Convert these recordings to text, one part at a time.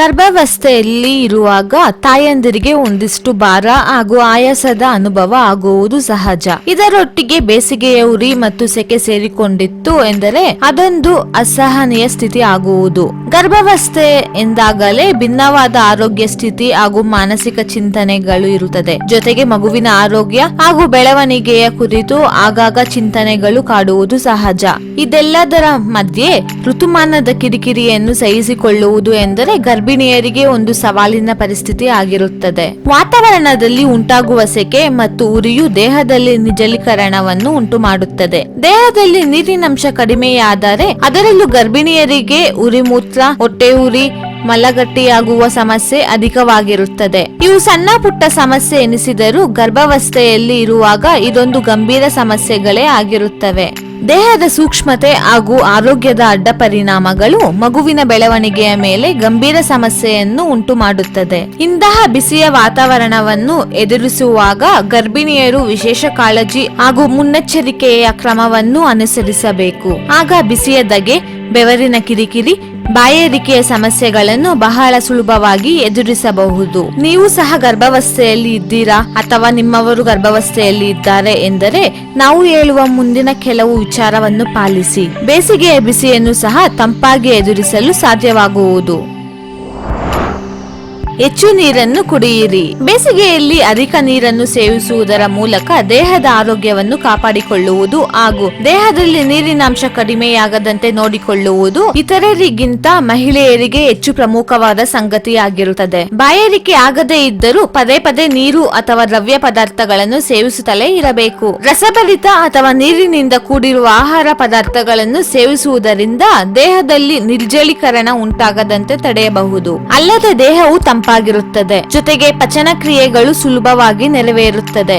ಗರ್ಭಾವಸ್ಥೆಯಲ್ಲಿ ಇರುವಾಗ ತಾಯಂದಿರಿಗೆ ಒಂದಿಷ್ಟು ಭಾರ ಹಾಗೂ ಆಯಾಸದ ಅನುಭವ ಆಗುವುದು ಸಹಜ. ಇದರೊಟ್ಟಿಗೆ ಬೇಸಿಗೆಯ ಉರಿ ಮತ್ತು ಸೆಕೆ ಸೇರಿಕೊಂಡಿತ್ತು ಎಂದರೆ ಅದೊಂದು ಅಸಹನೀಯ ಸ್ಥಿತಿ ಆಗುವುದು. ಗರ್ಭಾವಸ್ಥೆ ಎಂದಾಗಲೇ ಭಿನ್ನವಾದ ಆರೋಗ್ಯ ಸ್ಥಿತಿ ಹಾಗೂ ಮಾನಸಿಕ ಚಿಂತನೆಗಳು ಇರುತ್ತದೆ. ಜೊತೆಗೆ ಮಗುವಿನ ಆರೋಗ್ಯ ಹಾಗೂ ಬೆಳವಣಿಗೆಯ ಕುರಿತು ಆಗಾಗ ಚಿಂತನೆಗಳು ಕಾಡುವುದು ಸಹಜ. ಇದೆಲ್ಲದರ ಮಧ್ಯೆ ಋತುಮಾನದ ಕಿರಿಕಿರಿಯನ್ನು ಸಹಿಸಿಕೊಳ್ಳುವುದು ಎಂದರೆ ಗರ್ಭಿಣಿಯರಿಗೆ ಒಂದು ಸವಾಲಿನ ಪರಿಸ್ಥಿತಿ ಆಗಿರುತ್ತದೆ. ವಾತಾವರಣದಲ್ಲಿ ಉಂಟಾಗುವ ಸೆಕೆ ಮತ್ತು ಉರಿಯು ದೇಹದಲ್ಲಿ ನಿಜಲೀಕರಣವನ್ನು ಉಂಟು ಮಾಡುತ್ತದೆ ದೇಹದಲ್ಲಿ ನೀರಿನಂಶ ಕಡಿಮೆಯಾದರೆ ಅದರಲ್ಲೂ ಗರ್ಭಿಣಿಯರಿಗೆ ಉರಿ ಮೂತ್ರ ಹೊಟ್ಟೆ ಉರಿ, ಮಲಗಟ್ಟಿಯಾಗುವ ಸಮಸ್ಯೆ ಅಧಿಕವಾಗಿರುತ್ತದೆ. ಇವು ಸಣ್ಣ ಪುಟ್ಟ ಸಮಸ್ಯೆ ಎನಿಸಿದರೂ ಗರ್ಭಾವಸ್ಥೆಯಲ್ಲಿ ಇರುವಾಗ ಇದೊಂದು ಗಂಭೀರ ಸಮಸ್ಯೆಗಳೇ ಆಗಿರುತ್ತವೆ. ದೇಹದ ಸೂಕ್ಷ್ಮತೆ ಹಾಗೂ ಆರೋಗ್ಯದ ಅಡ್ಡ ಪರಿಣಾಮಗಳು ಮಗುವಿನ ಬೆಳವಣಿಗೆಯ ಮೇಲೆ ಗಂಭೀರ ಸಮಸ್ಯೆಯನ್ನು ಉಂಟು ಮಾಡುತ್ತದೆ ಇಂತಹ ಬಿಸಿಯ ವಾತಾವರಣವನ್ನು ಎದುರಿಸುವಾಗ ಗರ್ಭಿಣಿಯರು ವಿಶೇಷ ಕಾಳಜಿ ಹಾಗೂ ಮುನ್ನೆಚ್ಚರಿಕೆಯ ಕ್ರಮವನ್ನು ಅನುಸರಿಸಬೇಕು. ಆಗ ಬಿಸಿಯ ದಗೆ ಬೆವರಿನ ಕಿರಿಕಿರಿ, ಬಾಯಾರಿಕೆಯ ಸಮಸ್ಯೆಗಳನ್ನು ಬಹಳ ಸುಲಭವಾಗಿ ಎದುರಿಸಬಹುದು. ನೀವು ಸಹ ಗರ್ಭಾವಸ್ಥೆಯಲ್ಲಿ ಇದ್ದೀರಾ ಅಥವಾ ನಿಮ್ಮವರು ಗರ್ಭಾವಸ್ಥೆಯಲ್ಲಿ ಇದ್ದಾರೆ ಎಂದರೆ ನಾವು ಹೇಳುವ ಮುಂದಿನ ಕೆಲವು ವಿಚಾರವನ್ನು ಪಾಲಿಸಿ. ಬೇಸಿಗೆಯ ಬಿಸಿಯನ್ನು ಸಹ ತಂಪಾಗಿ ಎದುರಿಸಲು ಸಾಧ್ಯವಾಗುವುದು. ಹೆಚ್ಚು ನೀರನ್ನು ಕುಡಿಯಿರಿ. ಬೇಸಿಗೆಯಲ್ಲಿ ಅಧಿಕ ನೀರನ್ನು ಸೇವಿಸುವುದರ ಮೂಲಕ ದೇಹದ ಆರೋಗ್ಯವನ್ನು ಕಾಪಾಡಿಕೊಳ್ಳುವುದು ಹಾಗೂ ದೇಹದಲ್ಲಿ ನೀರಿನಾಂಶ ಕಡಿಮೆಯಾಗದಂತೆ ನೋಡಿಕೊಳ್ಳುವುದು ಇತರರಿಗಿಂತ ಮಹಿಳೆಯರಿಗೆ ಹೆಚ್ಚು ಪ್ರಮುಖವಾದ ಸಂಗತಿಯಾಗಿರುತ್ತದೆ. ಬಾಯಾರಿಕೆ ಆಗದೇ ಇದ್ದರೂ ಪದೇ ಪದೇ ನೀರು ಅಥವಾ ದ್ರವ್ಯ ಪದಾರ್ಥಗಳನ್ನು ಸೇವಿಸುತ್ತಲೇ ಇರಬೇಕು. ರಸಭರಿತ ಅಥವಾ ನೀರಿನಿಂದ ಕೂಡಿರುವ ಆಹಾರ ಪದಾರ್ಥಗಳನ್ನು ಸೇವಿಸುವುದರಿಂದ ದೇಹದಲ್ಲಿ ನಿರ್ಜಲೀಕರಣ ಉಂಟಾಗದಂತೆ ತಡೆಯಬಹುದು. ಅಲ್ಲದೆ ದೇಹವು ತಂಪಾಗಿರುತ್ತದೆ ಜೊತೆಗೆ ಪಚನ ಕ್ರಿಯೆಗಳು ಸುಲಭವಾಗಿ ನೆರವೇರುತ್ತದೆ.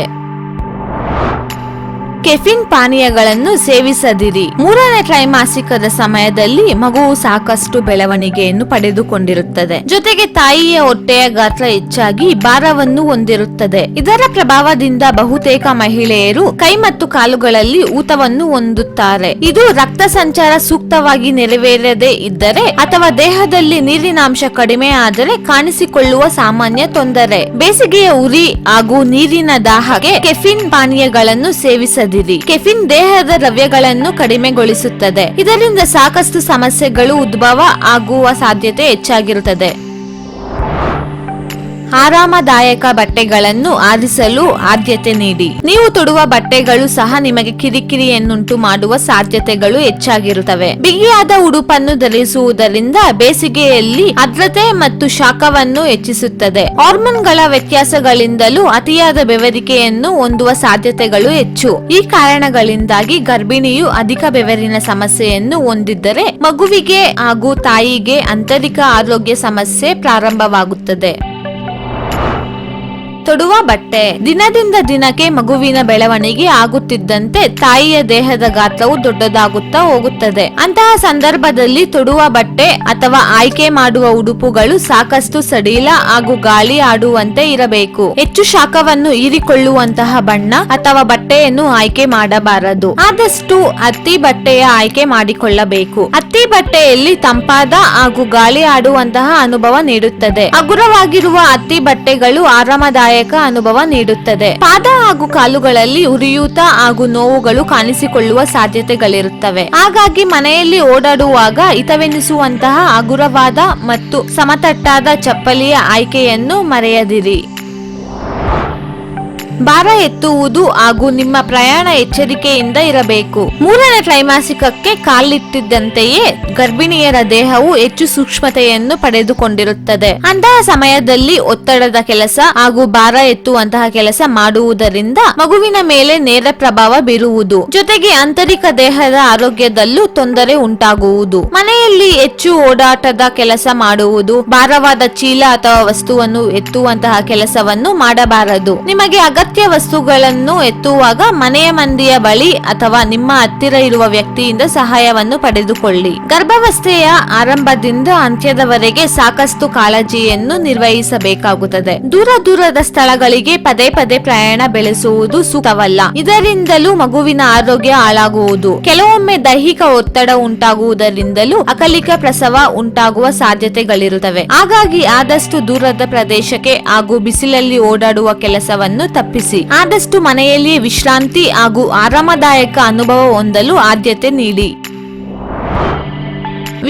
ಕೆಫಿನ್ ಪಾನೀಯಗಳನ್ನು ಸೇವಿಸದಿರಿ. ಮೂರನೇ ತ್ರೈಮಾಸಿಕದ ಸಮಯದಲ್ಲಿ ಮಗುವು ಸಾಕಷ್ಟು ಬೆಳವಣಿಗೆಯನ್ನು ಪಡೆದುಕೊಂಡಿರುತ್ತದೆ. ಜೊತೆಗೆ ತಾಯಿಯ ಹೊಟ್ಟೆಯ ಗಾತ್ರ ಹೆಚ್ಚಾಗಿ ಭಾರವನ್ನು ಹೊಂದಿರುತ್ತದೆ. ಇದರ ಪ್ರಭಾವದಿಂದ ಬಹುತೇಕ ಮಹಿಳೆಯರು ಕೈ ಮತ್ತು ಕಾಲುಗಳಲ್ಲಿ ಊತವನ್ನು ಹೊಂದುತ್ತಾರೆ. ಇದು ರಕ್ತ ಸಂಚಾರ ಸೂಕ್ತವಾಗಿ ನೆರವೇರದೆ ಇದ್ದರೆ ಅಥವಾ ದೇಹದಲ್ಲಿ ನೀರಿನಾಂಶ ಕಡಿಮೆ ಆದರೆ ಕಾಣಿಸಿಕೊಳ್ಳುವ ಸಾಮಾನ್ಯ ತೊಂದರೆ. ಬೇಸಿಗೆಯ ಉರಿ ಹಾಗೂ ನೀರಿನ ದಾಹಕ್ಕೆ ಕೆಫಿನ್ ಪಾನೀಯಗಳನ್ನು ಸೇವಿಸದಿರಿ. ಕೆಫಿನ್ ದೇಹದ ದ್ರವ್ಯಗಳನ್ನು ಕಡಿಮೆಗೊಳಿಸುತ್ತದೆ. ಇದರಿಂದ ಸಾಕಷ್ಟು ಸಮಸ್ಯೆಗಳು ಉದ್ಭವ ಆಗುವ ಸಾಧ್ಯತೆ ಹೆಚ್ಚಾಗಿರುತ್ತದೆ. ಆರಾಮದಾಯಕ ಬಟ್ಟೆಗಳನ್ನು ಆರಿಸಲು ಆದ್ಯತೆ ನೀಡಿ. ನೀವು ತೊಡುವ ಬಟ್ಟೆಗಳು ಸಹ ನಿಮಗೆ ಕಿರಿಕಿರಿಯನ್ನುಂಟು ಮಾಡುವ ಸಾಧ್ಯತೆಗಳು ಹೆಚ್ಚಾಗಿರುತ್ತವೆ. ಬಿಗಿಯಾದ ಉಡುಪನ್ನು ಧರಿಸುವುದರಿಂದ ಬೇಸಿಗೆಯಲ್ಲಿ ಆರ್ದ್ರತೆ ಮತ್ತು ಶಾಖವನ್ನು ಹೆಚ್ಚಿಸುತ್ತದೆ. ಹಾರ್ಮೋನ್ಗಳ ವ್ಯತ್ಯಾಸಗಳಿಂದಲೂ ಅತಿಯಾದ ಬೆವರಿಕೆಯನ್ನು ಹೊಂದುವ ಸಾಧ್ಯತೆಗಳು ಹೆಚ್ಚು. ಈ ಕಾರಣಗಳಿಂದಾಗಿ ಗರ್ಭಿಣಿಯು ಅಧಿಕ ಬೆವರಿನ ಸಮಸ್ಯೆಯನ್ನು ಹೊಂದಿದ್ದರೆ ಮಗುವಿಗೆ ಹಾಗೂ ತಾಯಿಗೆ ಆಂತರಿಕ ಆರೋಗ್ಯ ಸಮಸ್ಯೆ ಪ್ರಾರಂಭವಾಗುತ್ತದೆ. ತೊಡುವ ಬಟ್ಟೆ. ದಿನದಿಂದ ದಿನಕ್ಕೆ ಮಗುವಿನ ಬೆಳವಣಿಗೆ ಆಗುತ್ತಿದ್ದಂತೆ ತಾಯಿಯ ದೇಹದ ಗಾತ್ರವು ದೊಡ್ಡದಾಗುತ್ತಾ ಹೋಗುತ್ತದೆ. ಅಂತಹ ಸಂದರ್ಭದಲ್ಲಿ ತೊಡುವ ಬಟ್ಟೆ ಅಥವಾ ಆಯ್ಕೆ ಮಾಡುವ ಉಡುಪುಗಳು ಸಾಕಷ್ಟು ಸಡಿಲ ಹಾಗೂ ಗಾಳಿ ಆಡುವಂತೆ ಇರಬೇಕು. ಹೆಚ್ಚು ಶಾಖವನ್ನು ಹೀರಿಕೊಳ್ಳುವಂತಹ ಬಣ್ಣ ಅಥವಾ ಬಟ್ಟೆಯನ್ನು ಆಯ್ಕೆ ಮಾಡಬಾರದು. ಆದಷ್ಟು ಹತ್ತಿ ಬಟ್ಟೆಯ ಆಯ್ಕೆ ಮಾಡಿಕೊಳ್ಳಬೇಕು. ಹತ್ತಿ ಬಟ್ಟೆಯಲ್ಲಿ ತಂಪಾದ ಹಾಗೂ ಗಾಳಿ ಆಡುವಂತಹ ಅನುಭವ ನೀಡುತ್ತದೆ. ಹಗುರವಾಗಿರುವ ಹತ್ತಿ ಬಟ್ಟೆಗಳು ಆರಾಮದಾಯಕ ಅನುಭವ ನೀಡುತ್ತದೆ. ಪಾದ ಹಾಗೂ ಕಾಲುಗಳಲ್ಲಿ ಉರಿಯೂತ ಹಾಗೂ ನೋವುಗಳು ಕಾಣಿಸಿಕೊಳ್ಳುವ ಸಾಧ್ಯತೆಗಳಿರುತ್ತವೆ. ಹಾಗಾಗಿ ಮನೆಯಲ್ಲಿ ಓಡಾಡುವಾಗ ಹಿತವೆನಿಸುವಂತಹ ಹಗುರವಾದ ಮತ್ತು ಸಮತಟ್ಟಾದ ಚಪ್ಪಲಿಯ ಆಯ್ಕೆಯನ್ನು ಮರೆಯದಿರಿ. ಭಾರ ಎತ್ತುವುದು ಹಾಗೂ ನಿಮ್ಮ ಪ್ರಯಾಣ ಎಚ್ಚರಿಕೆಯಿಂದ ಇರಬೇಕು. ಮೂರನೇ ತ್ರೈಮಾಸಿಕಕ್ಕೆ ಕಾಲಿಟ್ಟಿದ್ದಂತೆಯೇ ಗರ್ಭಿಣಿಯರ ದೇಹವು ಹೆಚ್ಚು ಸೂಕ್ಷ್ಮತೆಯನ್ನು ಪಡೆದುಕೊಂಡಿರುತ್ತದೆ. ಅಂತಹ ಸಮಯದಲ್ಲಿ ಒತ್ತಡದ ಕೆಲಸ ಹಾಗೂ ಭಾರ ಎತ್ತುವಂತಹ ಕೆಲಸ ಮಾಡುವುದರಿಂದ ಮಗುವಿನ ಮೇಲೆ ನೇರ ಪ್ರಭಾವ ಬೀರುವುದು. ಜೊತೆಗೆ ಆಂತರಿಕ ದೇಹದ ಆರೋಗ್ಯದಲ್ಲೂ ತೊಂದರೆ ಉಂಟಾಗುವುದು. ಮನೆಯಲ್ಲಿ ಹೆಚ್ಚು ಓಡಾಟದ ಕೆಲಸ ಮಾಡುವುದು, ಭಾರವಾದ ಚೀಲ ಅಥವಾ ವಸ್ತುವನ್ನು ಎತ್ತುವಂತಹ ಕೆಲಸವನ್ನು ಮಾಡಬಾರದು. ನಿಮಗೆ ಅಗತ್ಯ ಅಗತ್ಯ ವಸ್ತುಗಳನ್ನು ಎತ್ತುವಾಗ ಮನೆಯ ಮಂದಿಯ ಬಳಿ ಅಥವಾ ನಿಮ್ಮ ಹತ್ತಿರ ಇರುವ ವ್ಯಕ್ತಿಯಿಂದ ಸಹಾಯವನ್ನು ಪಡೆದುಕೊಳ್ಳಿ. ಗರ್ಭಾವಸ್ಥೆಯ ಆರಂಭದಿಂದ ಅಂತ್ಯದವರೆಗೆ ಸಾಕಷ್ಟು ಕಾಳಜಿಯನ್ನು ನಿರ್ವಹಿಸಬೇಕಾಗುತ್ತದೆ. ದೂರ ದೂರದ ಸ್ಥಳಗಳಿಗೆ ಪದೇ ಪದೇ ಪ್ರಯಾಣ ಬೆಳೆಸುವುದು ಸೂಕ್ತವಲ್ಲ. ಇದರಿಂದಲೂ ಮಗುವಿನ ಆರೋಗ್ಯ ಹಾಳಾಗುವುದು. ಕೆಲವೊಮ್ಮೆ ದೈಹಿಕ ಒತ್ತಡ ಉಂಟಾಗುವುದರಿಂದಲೂ ಅಕಲಿಕ ಪ್ರಸವ ಉಂಟಾಗುವ ಸಾಧ್ಯತೆಗಳಿರುತ್ತವೆ. ಹಾಗಾಗಿ ಆದಷ್ಟು ದೂರದ ಪ್ರದೇಶಕ್ಕೆ ಹಾಗೂ ಬಿಸಿಲಲ್ಲಿ ಓಡಾಡುವ ಕೆಲಸವನ್ನು ತಪ್ಪಿಸಿ. ಆದಷ್ಟು ಮನೆಯಲ್ಲಿಯೇ ವಿಶ್ರಾಂತಿ ಹಾಗೂ ಆರಾಮದಾಯಕ ಅನುಭವ ಹೊಂದಲು ಆದ್ಯತೆ ನೀಡಿ.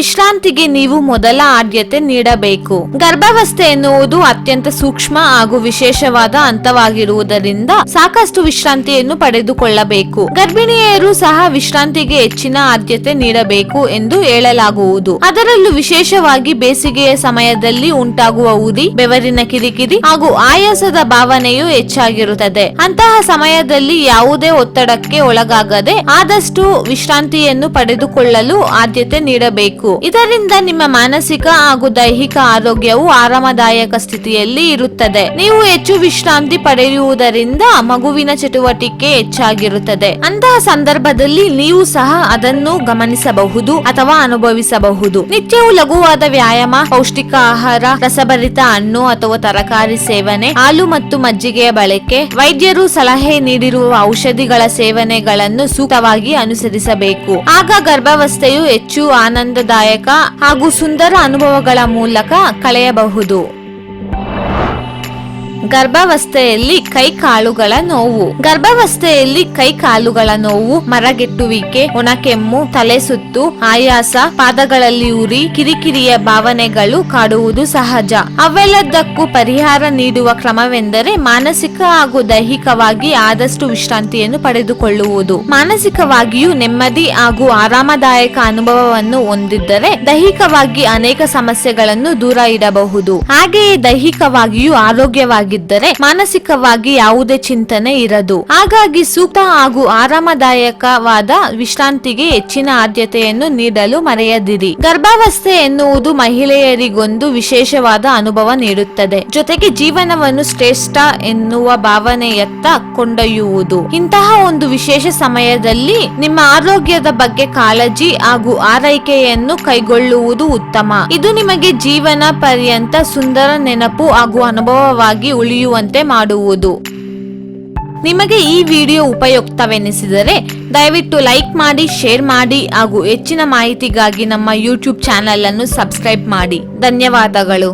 ವಿಶ್ರಾಂತಿಗೆ ನೀವು ಮೊದಲ ಆದ್ಯತೆ ನೀಡಬೇಕು. ಗರ್ಭಾವಸ್ಥೆ ಎನ್ನುವುದು ಅತ್ಯಂತ ಸೂಕ್ಷ್ಮ ಹಾಗೂ ವಿಶೇಷವಾದ ಹಂತವಾಗಿರುವುದರಿಂದ ಸಾಕಷ್ಟು ವಿಶ್ರಾಂತಿಯನ್ನು ಪಡೆದುಕೊಳ್ಳಬೇಕು. ಗರ್ಭಿಣಿಯರು ಸಹ ವಿಶ್ರಾಂತಿಗೆ ಹೆಚ್ಚಿನ ಆದ್ಯತೆ ನೀಡಬೇಕು ಎಂದು ಹೇಳಲಾಗುವುದು. ಅದರಲ್ಲೂ ವಿಶೇಷವಾಗಿ ಬೇಸಿಗೆಯ ಸಮಯದಲ್ಲಿ ಉಂಟಾಗುವ ಉರಿ ಬೆವರಿನ ಕಿರಿಕಿರಿ ಹಾಗೂ ಆಯಾಸದ ಭಾವನೆಯು ಹೆಚ್ಚಾಗಿರುತ್ತದೆ. ಅಂತಹ ಸಮಯದಲ್ಲಿ ಯಾವುದೇ ಒತ್ತಡಕ್ಕೆ ಒಳಗಾಗದೆ ಆದಷ್ಟು ವಿಶ್ರಾಂತಿಯನ್ನು ಪಡೆದುಕೊಳ್ಳಲು ಆದ್ಯತೆ ನೀಡಬೇಕು. ಇದರಿಂದ ನಿಮ್ಮ ಮಾನಸಿಕ ಹಾಗೂ ದೈಹಿಕ ಆರೋಗ್ಯವು ಆರಾಮದಾಯಕ ಸ್ಥಿತಿಯಲ್ಲಿ ಇರುತ್ತದೆ. ನೀವು ಹೆಚ್ಚು ವಿಶ್ರಾಂತಿ ಪಡೆಯುವುದರಿಂದ ಮಗುವಿನ ಚಟುವಟಿಕೆ ಹೆಚ್ಚಾಗಿರುತ್ತದೆ. ಅಂತಹ ಸಂದರ್ಭದಲ್ಲಿ ನೀವು ಸಹ ಅದನ್ನು ಗಮನಿಸಬಹುದು ಅಥವಾ ಅನುಭವಿಸಬಹುದು. ನಿತ್ಯವೂ ಲಘುವಾದ ವ್ಯಾಯಾಮ, ಪೌಷ್ಟಿಕ ಆಹಾರ, ರಸಭರಿತ ಹಣ್ಣು ಅಥವಾ ತರಕಾರಿ ಸೇವನೆ, ಹಾಲು ಮತ್ತು ಮಜ್ಜಿಗೆಯ ಬಳಕೆ, ವೈದ್ಯರು ಸಲಹೆ ನೀಡಿರುವ ಔಷಧಿಗಳ ಸೇವನೆಗಳನ್ನು ಸೂಕ್ತವಾಗಿ ಅನುಸರಿಸಬೇಕು. ಆಗ ಗರ್ಭಾವಸ್ಥೆಯು ಹೆಚ್ಚು ಆನಂದದಾಯಕ ಹಾಗೂ ಸುಂದರ ಅನುಭವಗಳ ಮೂಲಕ ಕಳೆಯಬಹುದು. ಗರ್ಭಾವಸ್ಥೆಯಲ್ಲಿ ಕೈ ಕಾಲುಗಳ ನೋವು. ಗರ್ಭಾವಸ್ಥೆಯಲ್ಲಿ ಕೈ ಕಾಲುಗಳ ನೋವು, ಮರಗೆಟ್ಟುವಿಕೆ, ಒಣಕೆಮ್ಮು ತಲೆ ಸುತ್ತು ಆಯಾಸ, ಪಾದಗಳಲ್ಲಿ ಉರಿ, ಕಿರಿಕಿರಿಯ ಭಾವನೆಗಳು ಕಾಡುವುದು ಸಹಜ. ಅವೆಲ್ಲದಕ್ಕೂ ಪರಿಹಾರ ನೀಡುವ ಕ್ರಮವೆಂದರೆ ಮಾನಸಿಕ ಹಾಗೂ ದೈಹಿಕವಾಗಿ ಆದಷ್ಟು ವಿಶ್ರಾಂತಿಯನ್ನು ಪಡೆದುಕೊಳ್ಳುವುದು. ಮಾನಸಿಕವಾಗಿಯೂ ನೆಮ್ಮದಿ ಹಾಗೂ ಆರಾಮದಾಯಕ ಅನುಭವವನ್ನು ಹೊಂದಿದ್ದರೆ ದೈಹಿಕವಾಗಿ ಅನೇಕ ಸಮಸ್ಯೆಗಳನ್ನು ದೂರ ಇಡಬಹುದು. ಹಾಗೆಯೇ ದೈಹಿಕವಾಗಿಯೂ ಆರೋಗ್ಯವಾಗಿದ್ದರೆ ಮಾನಸಿಕವಾಗಿ ಯಾವುದೇ ಚಿಂತನೆ ಇರದು. ಹಾಗಾಗಿ ಸೂಕ್ತ ಹಾಗೂ ಆರಾಮದಾಯಕವಾದ ವಿಶ್ರಾಂತಿಗೆ ಹೆಚ್ಚಿನ ಆದ್ಯತೆಯನ್ನು ನೀಡಲು ಮರೆಯದಿರಿ. ಗರ್ಭಾವಸ್ಥೆ ಎನ್ನುವುದು ಮಹಿಳೆಯರಿಗೊಂದು ವಿಶೇಷವಾದ ಅನುಭವ ನೀಡುತ್ತದೆ. ಜೊತೆಗೆ ಜೀವನವನ್ನು ಶ್ರೇಷ್ಠ ಎನ್ನುವ ಭಾವನೆಯತ್ತ ಕೊಂಡೊಯ್ಯುವುದು. ಇಂತಹ ಒಂದು ವಿಶೇಷ ಸಮಯದಲ್ಲಿ ನಿಮ್ಮ ಆರೋಗ್ಯದ ಬಗ್ಗೆ ಕಾಳಜಿ ಹಾಗೂ ಆರೈಕೆಯನ್ನು ಕೈಗೊಳ್ಳುವುದು ಉತ್ತಮ. ಇದು ನಿಮಗೆ ಜೀವನ ಪರ್ಯಂತ ಸುಂದರ ನೆನಪು ಹಾಗೂ ಅನುಭವವಾಗಿ ಉಳಿಯುವಂತೆ ಮಾಡುವುದು. ನಿಮಗೆ ಈ ವಿಡಿಯೋ ಉಪಯುಕ್ತವೆನಿಸಿದರೆ ದಯವಿಟ್ಟು ಲೈಕ್ ಮಾಡಿ, ಶೇರ್ ಮಾಡಿ ಹಾಗೂ ಹೆಚ್ಚಿನ ಮಾಹಿತಿಗಾಗಿ ನಮ್ಮ ಯೂಟ್ಯೂಬ್ ಚಾನೆಲ್ ಅನ್ನು ಸಬ್ಸ್ಕ್ರೈಬ್ ಮಾಡಿ. ಧನ್ಯವಾದಗಳು.